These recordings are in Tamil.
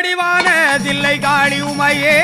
வடிவான தில்லை காளி உமையே.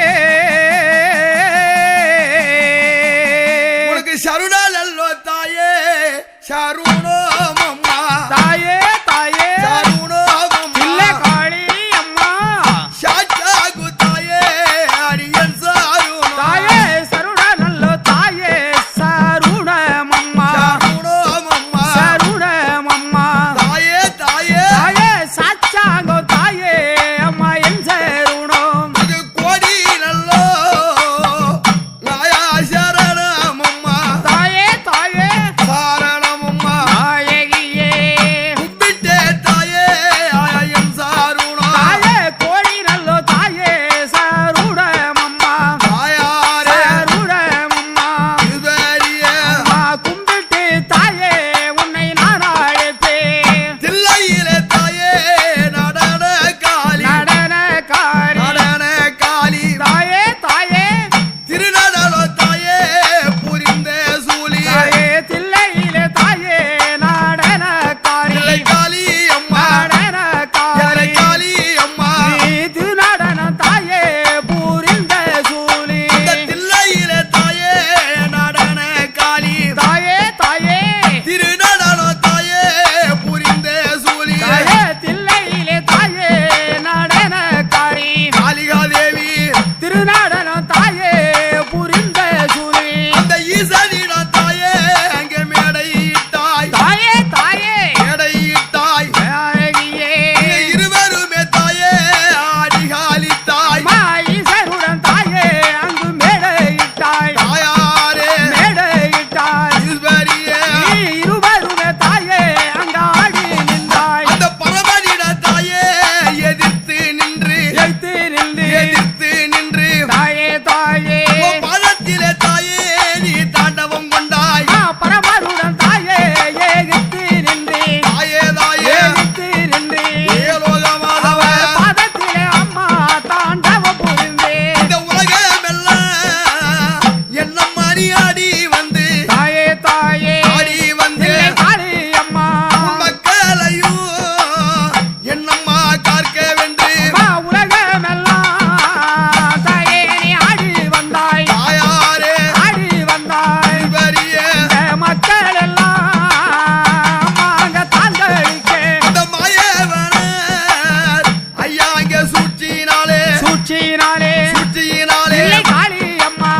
சூழ்ச்சியினாலே சூழ்ச்சியினாலே காளி அம்மா.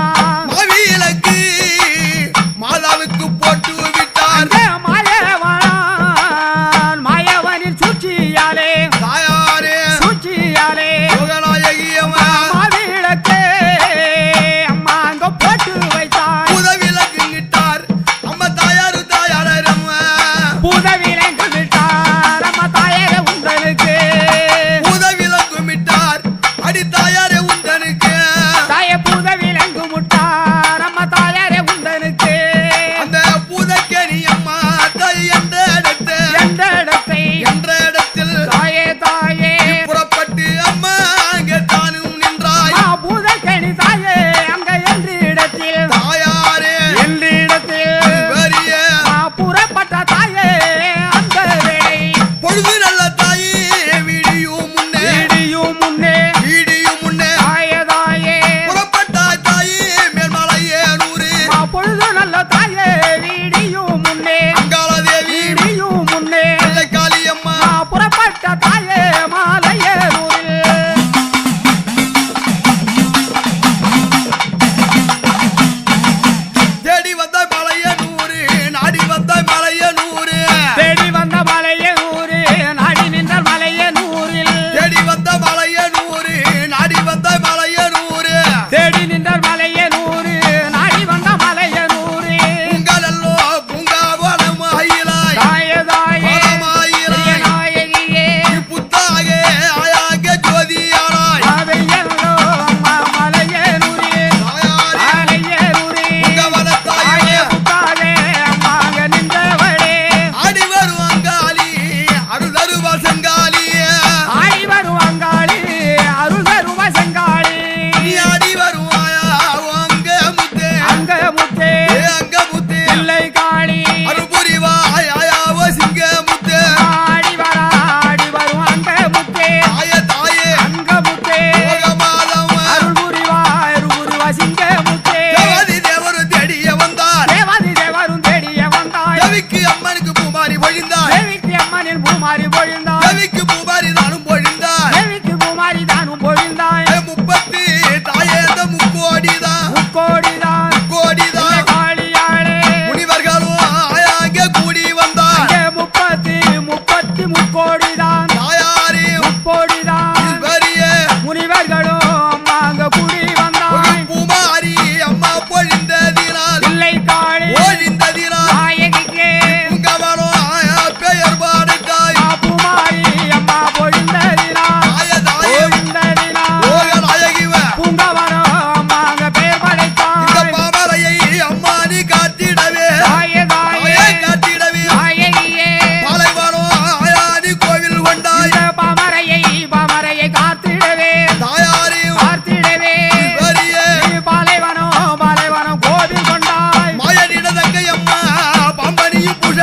மாவிலக்கு மாதாவுக்கு போட்டு விட்டார். மாயவான் மாயவனின் சூழ்ச்சியாலே.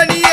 money.